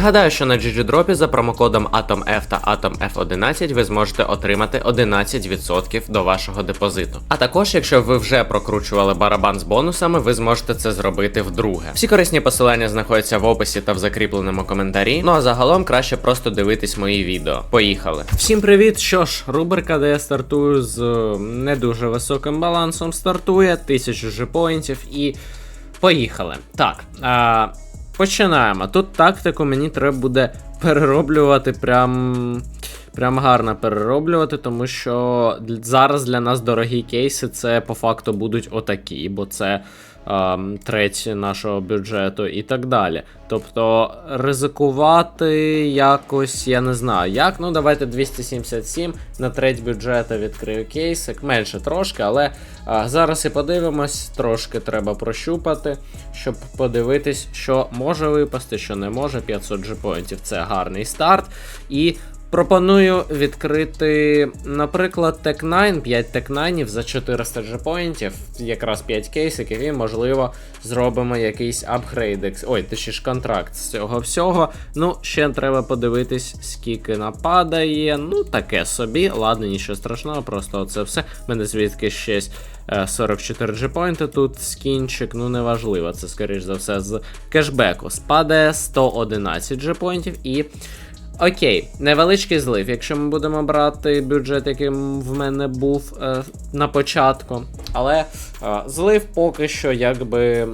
Нагадаю, що на GGDrop за промокодом AtomF та AtomF11 ви зможете отримати 11% до вашого депозиту. А також, якщо ви вже прокручували барабан з бонусами, ви зможете це зробити вдруге. Всі корисні посилання знаходяться в описі та в закріпленому коментарі. Ну а загалом краще просто дивитись мої відео. Поїхали. Всім привіт! Що ж, рубрика, де я стартую з е, не дуже високим балансом, стартує 1000 G-поінтів і поїхали. Так. А... Починаємо. Тут тактику мені треба буде перероблювати прям. Прям гарно перероблювати, тому що зараз для нас дорогі кейси це по факту будуть отакі, бо це треть нашого бюджету і так далі. Тобто ризикувати якось, я не знаю як. Ну, давайте 277 на треть бюджету відкрию кейсик, менше трошки, але а, зараз і подивимось, трошки треба прощупати, щоб подивитись, що може випасти, що не може. 500 G-поінтів це гарний старт. І Пропоную відкрити, наприклад, Tech 9, 5 Tech 9 за 400 G-поінтів, якраз 5 кейсиків, і, можливо, зробимо якийсь апгрейд. Ой, точніше контракт з цього всього. Ну, ще треба подивитись, скільки нападає. Ну, таке собі. Ладно, нічого страшного, просто оце все. Мене звідки щось. е, 44 G-поінти тут скінчик, ну неважливо, це скоріш за все з кешбеку. Спадає 111 G-поінтів і Окей, невеличкий злив. Якщо ми будемо брати бюджет, який в мене був е, на початку. Але е, злив поки що якби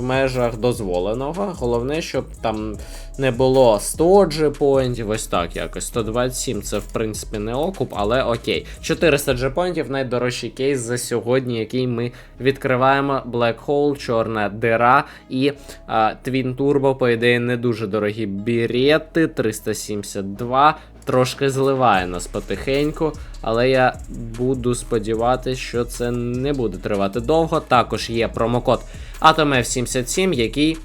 в межах дозволеного. Головне, щоб там не було 100 G-поінтів, ось так якось. 127 це в принципі не окуп, але окей. 400 G-поінтів найдорожчий кейс за сьогодні, який ми відкриваємо. Black Hole, чорна дира і а, Twin Turbo, по ідеї, не дуже дорогі бірети. 372. Трошки зливає нас потихеньку, але я буду сподіватися, що це не буде тривати довго. Також є промокод AtomF77, який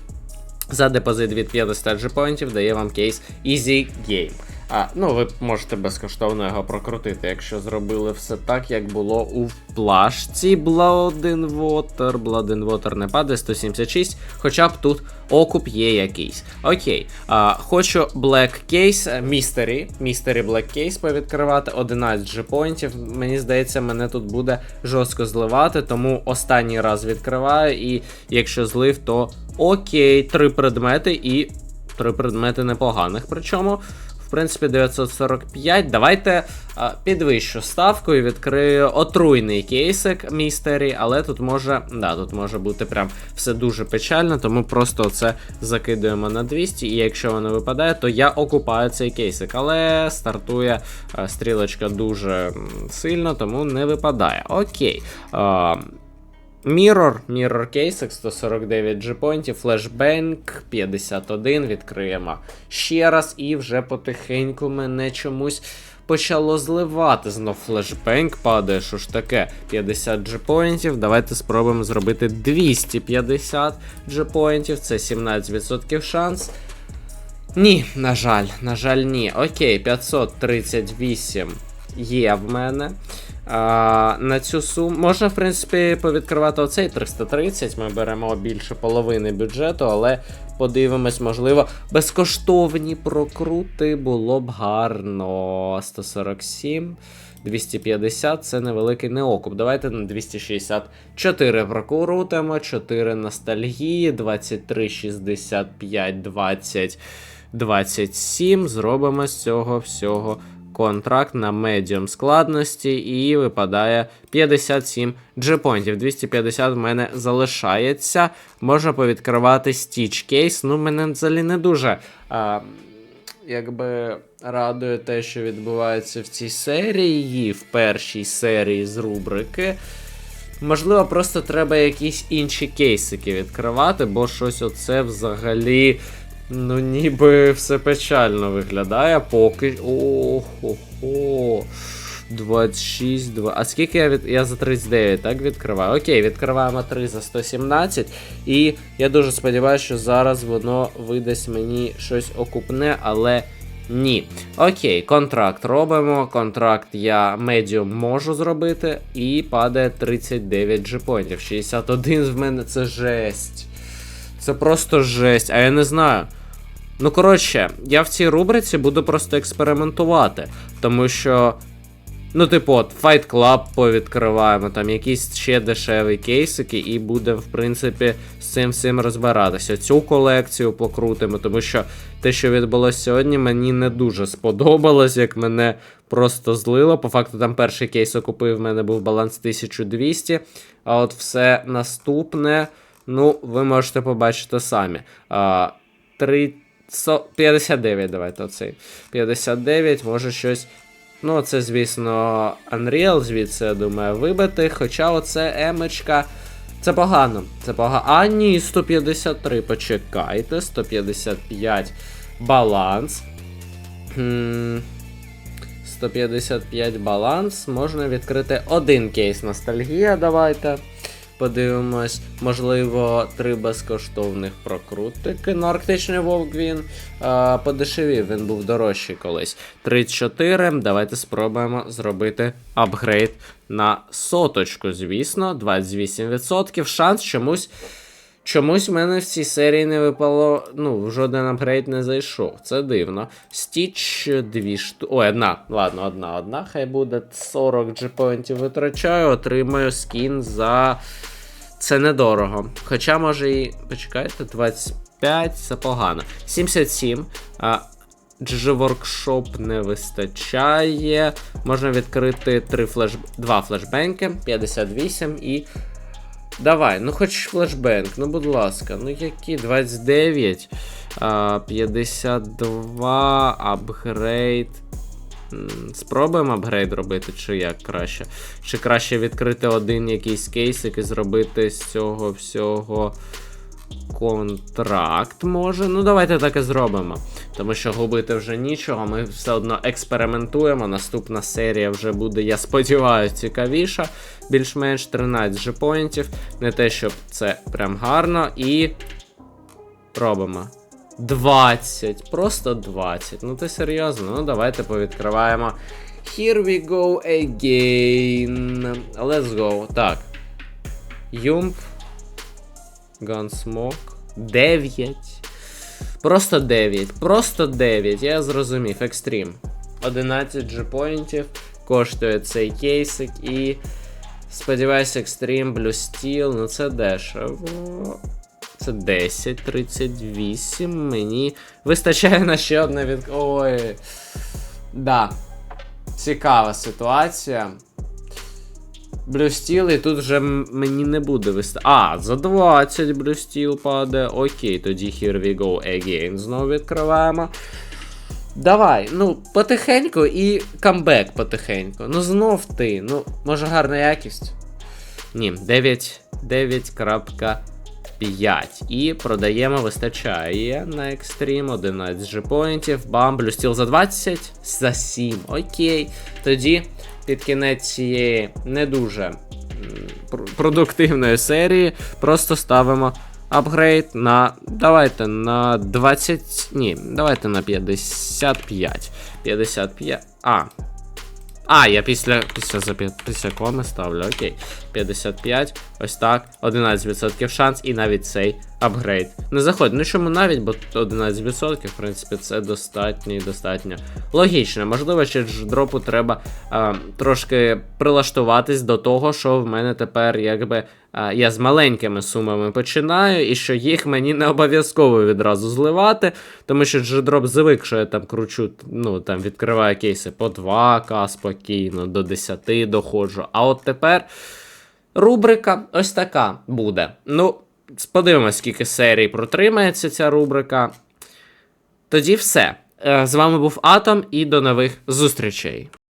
за депозит від 50 G-поінтів дає вам кейс Easy Game. А, ну, ви можете безкоштовно його прокрутити, якщо зробили все так, як було у плашці Blood and Water. Blood and Water не падає 176, хоча б тут окуп є якийсь. Окей. А, хочу Black Case, Mystery, Mystery Black Case повідкривати, 11 G-поінтів. Мені здається, мене тут буде жорстко зливати, тому останній раз відкриваю, і якщо злив, то окей, три предмети і три предмети непоганих. Причому, в принципі, 945. Давайте а, підвищу ставку і відкрию отруйний кейсик містері, але тут може, да, тут може бути прям все дуже печально, тому просто це закидуємо на 200. І якщо воно випадає, то я окупаю цей кейсик. Але стартує а, стрілочка дуже сильно, тому не випадає. Окей. А, Mirror, Mirror Case, 149 G-поінтів, Flashbang 51, відкриємо ще раз, і вже потихеньку мене чомусь почало зливати. Знов Flashbang падає, що ж таке? 50 G-поінтів. Давайте спробуємо зробити 250 G-поінтів, це 17% шанс. Ні, на жаль, на жаль, ні. Окей, 538 є в мене. А, на цю суму можна, в принципі, повідкривати оцей 330. Ми беремо більше половини бюджету, але подивимось, можливо, безкоштовні прокрути було б гарно. 147. 250 це невеликий неокуп. Давайте на 264 прокрутимо, 4 ностальгії, 23, 65, 20, 27. Зробимо з цього всього контракт на медіум складності і випадає 57 джепонтів. 250 в мене залишається. Можна повідкривати Stitch кейс. Ну, мене взагалі не дуже. А, Якби радує те, що відбувається в цій серії, в першій серії з рубрики. Можливо, просто треба якісь інші кейсики відкривати, бо щось оце взагалі. Ну, ніби все печально виглядає, поки. Ого. 26, 2. А скільки я від. Я за 39, так відкриваю? Окей, відкриваємо 3 за 117. І я дуже сподіваюся, що зараз воно видасть мені щось окупне, але ні. Окей, контракт робимо. Контракт я медіум можу зробити. І падає 39 джепонтів. 61 в мене це жесть. Це просто жесть. А я не знаю. Ну, коротше, я в цій рубриці буду просто експериментувати, тому що. Ну, типу, от, Fight Club повідкриваємо, там якісь ще дешеві кейсики, і будемо, в принципі, з цим всім розбиратися. Цю колекцію покрутимо, тому що те, що відбулося сьогодні, мені не дуже сподобалось, як мене просто злило. По факту, там перший кейс окупив, в мене був баланс 1200, а от все наступне, ну, ви можете побачити самі. А, 3... 59, давайте оцей. 59, може щось. Ну, це, звісно, Unreal, звідси, я думаю, вибити. Хоча оце емочка. Це погано. Це погано. А, ні, 153. Почекайте. 155 баланс. 155 баланс. Можна відкрити один кейс ностальгія. Давайте. Подивимось, можливо, три безкоштовних прокрутики. Ну, арктичний вовк він а, подешевів, він був дорожчий колись. 34. Давайте спробуємо зробити апгрейд на соточку, звісно, 28%. Шанс чомусь. Чомусь в мене в цій серії не випало. Ну, жоден апгрейд не зайшов. Це дивно. Стіч дві штуки. Ой, одна. Ладно, одна, одна. Хай буде 40 джепоінтів витрачаю, отримаю скін за. Це недорого. Хоча, може і. Почекайте, 25, це погано. 77. А, GG Workshop не вистачає. Можна відкрити 3 флеш... 2 флешбенки, 58 і. Давай, ну хоч флешбенк, ну будь ласка, ну які 29, 52, апгрейд. Спробуємо апгрейд робити, чи як краще? Чи краще відкрити один якийсь кейсик і зробити з цього всього контракт, може? Ну, давайте так і зробимо. Тому що губити вже нічого, ми все одно експериментуємо. Наступна серія вже буде, я сподіваюся, цікавіша. Більш-менш 13 же поінтів. Не те, щоб це прям гарно. І робимо. 20, просто 20. Ну ти серйозно? Ну давайте повідкриваємо. Here we go again. Let's go. Так. Юмп. Gunsmoke. 9. Просто 9. Просто 9. Я зрозумів. Екстрім. 11 джепоінтів. Коштує цей кейсик і. Сподіваюся, Blue Steel. Ну це дешево. Це 10, 38. Мені вистачає на ще одне від. Ой. Да. Цікава ситуація. Steel, і тут вже мені не буде виста. А, за 20 блюстіл паде. Окей, тоді here we go again. Знову відкриваємо. Давай, ну, потихеньку і камбек потихеньку. Ну знов ти. Ну, може гарна якість. Ні, 9, 9.5. І продаємо, вистачає на екстрім 11 же поінтів. Бам, блюстіл за 20, за 7. Окей. Тоді під кінець цієї не дуже продуктивної серії просто ставимо апгрейд на. Давайте на 20. Ні, давайте на 55. 55. А. А, я після після, після коми ставлю, окей. 55, ось так, 11% шанс, і навіть цей апгрейд. Не заходить. Ну чому навіть, бо 11%, в принципі, це достатньо і достатньо логічно. Можливо, ще ж дропу треба а, трошки прилаштуватись до того, що в мене тепер якби я з маленькими сумами починаю, і що їх мені не обов'язково відразу зливати, тому що G-Drop звик, що я там кручу, ну там відкриваю кейси по 2к спокійно, до 10 доходжу. А от тепер рубрика ось така буде. Ну, подивимось, скільки серій протримається ця рубрика. Тоді все. Е, З вами був Атом і до нових зустрічей.